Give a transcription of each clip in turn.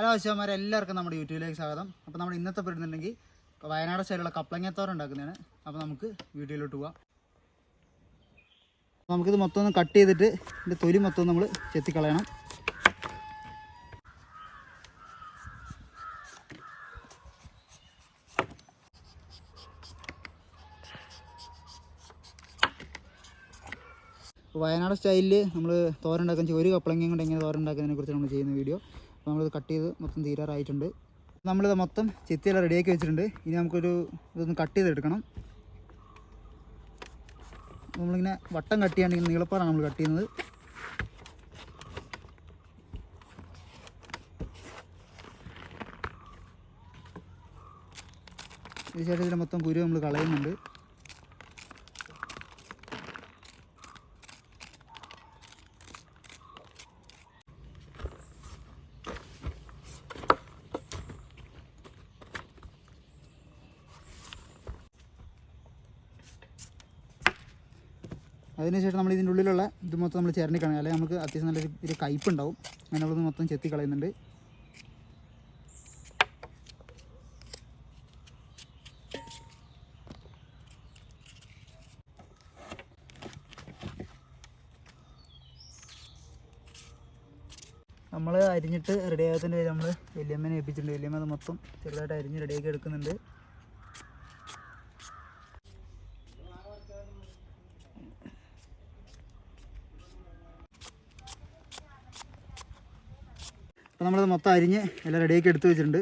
Hello ആവശ്യമാരെ എല്ലാവർക്കും നമ്മുടെ യൂട്യൂബിലേക്ക് സ്വാഗതം. അപ്പോൾ നമ്മൾ ഇന്നത്തെ പെടുന്നുണ്ടെങ്കിൽ വയനാട് സൈഡിലുള്ള കപ്ലങ്ങത്തോരം ഉണ്ടാക്കുന്നതാണ്. അപ്പോൾ നമുക്ക് വീഡിയോയിലോട്ട് പോവാം. അപ്പോൾ നമുക്കിത് മൊത്തം ഒന്ന് കട്ട് ചെയ്തിട്ട് ഇതിന്റെ തൊലി മൊത്തം നമ്മൾ ചെത്തിക്കളയണം. വയനാട് സ്റ്റൈലിൽ നമ്മൾ തോരുണ്ടാക്കുന്ന ഒരു കപ്പളങ്ങയും കൊണ്ട് എങ്ങനെ തോരുണ്ടാക്കുന്നതിനെ കുറിച്ച് നമ്മൾ ചെയ്യുന്ന വീഡിയോ അപ്പോൾ നമ്മളിത് കട്ട് ചെയ്ത് മൊത്തം തീരാറായിട്ടുണ്ട്. നമ്മളിത് മൊത്തം ചെത്തിയെല്ലാം റെഡിയാക്കി വെച്ചിട്ടുണ്ട്. ഇനി നമുക്കൊരു ഇതൊന്ന് കട്ട് ചെയ്തെടുക്കണം. നമ്മളിങ്ങനെ വട്ടം കട്ട് ചെയ്യാണെങ്കിൽ നീളപ്പാറാണ് നമ്മൾ കട്ട് ചെയ്യുന്നത്. തീർച്ചയായിട്ടും ഇതിന്റെ മൊത്തം കുരു നമ്മൾ കളയുന്നുണ്ട്. അതിനുശേഷം നമ്മൾ ഇതിന്റെ ഉള്ളിലുള്ള ഇത് മൊത്തം നമ്മൾ ചിരണ്ടി കളയാം. അല്ലെങ്കിൽ നമുക്ക് അത്യാവശ്യം നല്ലൊരു ഒരു കയ്പ് ഉണ്ടാവും അങ്ങനെ ഉള്ളത് മൊത്തം ചെത്തി കളയുന്നുണ്ട്. നമ്മൾ അരിഞ്ഞിട്ട് റെഡി ആകത്തിന്റെ നമ്മൾ വലിയമ്മേനെ ഏൽപ്പിച്ചിട്ടുണ്ട്. വലിയമ്മ അത് മൊത്തം ചെറുതായിട്ട് അരിഞ്ഞ് റെഡിയാക്കി എടുക്കുന്നുണ്ട്. അപ്പോൾ നമ്മളത് മൊത്തം അരിഞ്ഞ് എല്ലാം റെഡിയാക്കി എടുത്ത് വെച്ചിട്ടുണ്ട്.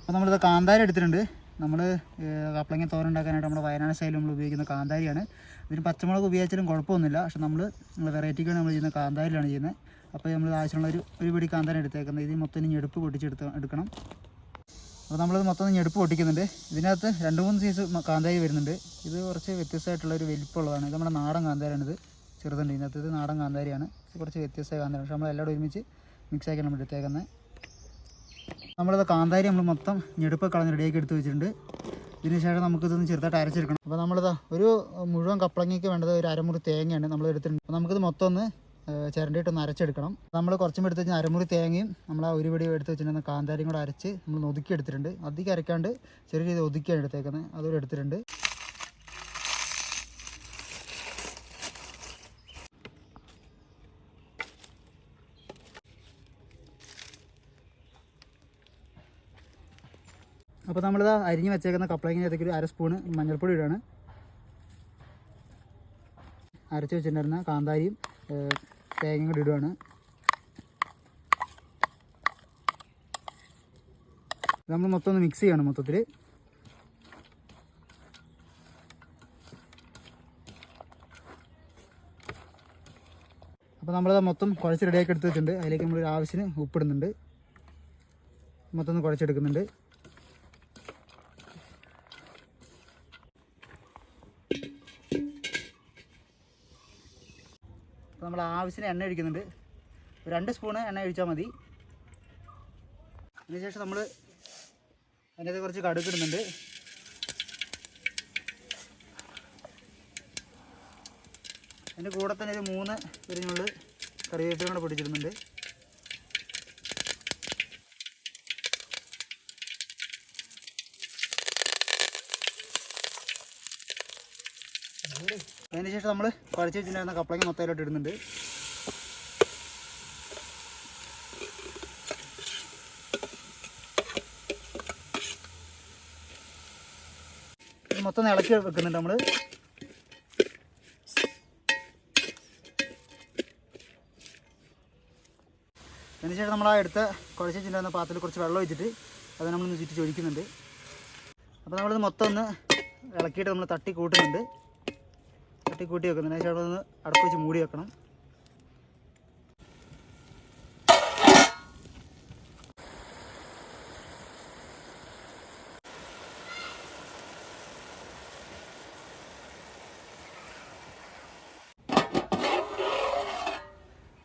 അപ്പോൾ നമ്മളിത് കാന്താരി എടുത്തിട്ടുണ്ട്. നമ്മൾ കപ്പളങ്ങ തോരൻ ഉണ്ടാക്കാനായിട്ട് നമ്മൾ വയനാട് സ്റ്റൈലിൽ നമ്മൾ ഉപയോഗിക്കുന്ന കാന്താരിയാണ്. ഇതിന് പച്ചമുളക് ഉപയോഗിച്ചാലും കുഴപ്പമൊന്നുമില്ല. പക്ഷെ നമ്മൾ വെറൈറ്റിക്കാണ് നമ്മൾ ചെയ്യുന്ന കാന്താരിയിലാണ് ചെയ്യുന്നത്. അപ്പോൾ നമ്മൾ ആവശ്യമുള്ള ഒരു ഒരു പിടി കാന്താരി എടുത്തേക്കുന്നത്. ഇത് മൊത്തം ഞെടുപ്പ് പൊട്ടിച്ചെടുത്ത് എടുക്കണം. അപ്പോൾ നമ്മളത് മൊത്തം ഞെടുപ്പ് പൊട്ടിക്കുന്നുണ്ട്. ഇതിനകത്ത് രണ്ട് മൂന്ന് സൈസ് കാന്താരി വരുന്നുണ്ട്. ഇത് കുറച്ച് വ്യത്യസ്തമായിട്ടുള്ള ഒരു വലിപ്പമുള്ളതാണ്. ഇത് നമ്മുടെ നാടൻ കാന്താരിയാണിത്. ചെറുതുണ്ട്. ഇതിനകത്ത് ഇത് നാടൻ കാന്താരിയാണ്. കുറച്ച് വ്യത്യസ്ത കാന്താരി പക്ഷേ നമ്മൾ എല്ലാവരും ഒരുമിച്ച് മിക്സ് ആക്കിയാണ് നമ്മൾ എടുത്തേക്കുന്നത്. നമ്മളിത് കാന്താരി നമ്മൾ മൊത്തം ഞെടുപ്പ് കളഞ്ഞ് റെഡിയാക്കി എടുത്ത് വെച്ചിട്ടുണ്ട്. ഇതിന് ശേഷം നമുക്കിതൊന്ന് ചെറുതായിട്ട് അരച്ചെടുക്കണം. അപ്പോൾ നമ്മളിതാ ഒരു മുഴുവൻ കപ്പളങ്ങിക്ക് വേണ്ടത് ഒരു അരമുറി തേങ്ങയാണ് നമ്മൾ എടുത്തിട്ടുണ്ട്. അപ്പോൾ നമുക്കിത് മൊത്തം ഒന്ന് ചിരണ്ടിയിട്ടൊന്ന് അരച്ചെടുക്കണം. നമ്മൾ കുറച്ചും എടുത്ത് വെച്ചാൽ അരമുറി തേങ്ങയും നമ്മൾ ആ ഒരു പിടി എടുത്ത് വെച്ചിട്ടുണ്ടെന്ന് കാന്താരിയും കൂടെ അരച്ച് നമ്മൾ ഒതുക്കി എടുത്തിട്ടുണ്ട്. അധികം അരക്കാണ്ട് ചെറിയ രീതിയിൽ ഒതുക്കിയാണ് എടുത്തേക്കുന്നത്. അതുകൂടെ എടുത്തിട്ടുണ്ട്. അപ്പോൾ നമ്മളിത് അരിഞ്ഞ് വെച്ചേക്കുന്ന കപ്പളങ്ങനകത്തേക്ക് ഒരു അര സ്പൂണ് മഞ്ഞൾപ്പൊടി ഇടുകയാണ് അരച്ച് വെച്ചിട്ടുണ്ടായിരുന്ന കാന്താരിയും തേങ്ങയും കൂടി ഇടുകയാണ് നമ്മൾ മൊത്തം ഒന്ന് മിക്സ് ചെയ്യണം മൊത്തത്തിൽ അപ്പോൾ നമ്മളത് മൊത്തം കുഴച്ച് റെഡിയാക്കി എടുത്ത് വെച്ചിട്ടുണ്ട്. അതിലേക്ക് നമ്മൾ ആവശ്യത്തിന് ഉപ്പിടുന്നുണ്ട്. മൊത്തം ഒന്ന് കുഴച്ചെടുക്കുന്നുണ്ട്. നമ്മൾ ആവശ്യത്തിന് എണ്ണ ഒഴിക്കുന്നുണ്ട്. രണ്ട് സ്പൂണ് എണ്ണ ഒഴിച്ചാൽ മതി. അതിനുശേഷം നമ്മൾ അതിനകത്ത് കുറച്ച് കടുക് ഇടുന്നുണ്ട്. അതിന്റെ കൂടെ തന്നെ ഒരു മൂന്ന് പിരിഞ്ഞുള്ളു കറിവേപ്പിലും കൂടെ പൊടിച്ചിടുന്നുണ്ട് അതിനുശേഷം നമ്മൾ കുഴച്ച് വെച്ചിട്ടുണ്ടായിരുന്ന കപ്പളങ്ങ മൊത്തമായിട്ട് ഇടുന്നുണ്ട്. മൊത്തം ഇളക്കി വെക്കുന്നുണ്ട് നമ്മൾ അതിനുശേഷം നമ്മൾ ആ എടുത്ത കുഴച്ച് വെച്ചിട്ടുണ്ടായിരുന്ന പാത്രത്തിൽ കുറച്ച് വെള്ളം ഒഴിച്ചിട്ട് അത് നമ്മളൊന്ന് ചുറ്റി ഒഴിക്കുന്നുണ്ട് അപ്പോൾ നമ്മളിത് മൊത്തം ഒന്ന് ഇളക്കിയിട്ട് നമ്മൾ തട്ടി കൂട്ടുന്നുണ്ട്. തട്ടി കൂട്ടി വെക്കുന്നുണ്ട് അതിന് അടപ്പ് വെച്ച് മൂടി വെക്കണം.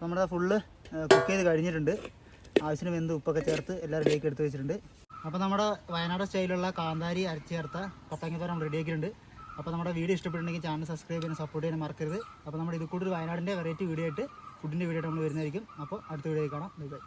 നമ്മുടെ ഫുള്ള് കുക്ക് ചെയ്ത് കഴിഞ്ഞിട്ടുണ്ട്. ആവശ്യത്തിന് വെന്ത് ഉപ്പൊക്കെ ചേർത്ത് എല്ലാവരും റെഡിയാക്കി എടുത്ത് വെച്ചിട്ടുണ്ട്. അപ്പോൾ നമ്മുടെ വയനാട് സ്റ്റൈലുള്ള കാന്താരി അരച്ചേർത്ത പത്തങ്ങത്തോരം റെഡിയാക്കിയിട്ടുണ്ട് അപ്പോൾ നമ്മുടെ വീഡിയോ ഇഷ്ടപ്പെട്ടുണ്ടെങ്കിൽ ചാനൽ സബ്സ്ക്രൈബ് ചെയ്യാൻ സപ്പോർട്ട് ചെയ്യാൻ മറക്കരുത്. അപ്പോൾ നമ്മുടെ ഇത് കൂടുതൽ വയനാടിന്റെ വെറൈറ്റി വീഡിയോ ആയിട്ട് ഫുഡിന്റെ വീഡിയോ ആയിട്ട് നമ്മൾ വരുന്നതായിരിക്കും. അപ്പോൾ അടുത്ത വീഡിയോ കാണാം. Bye bye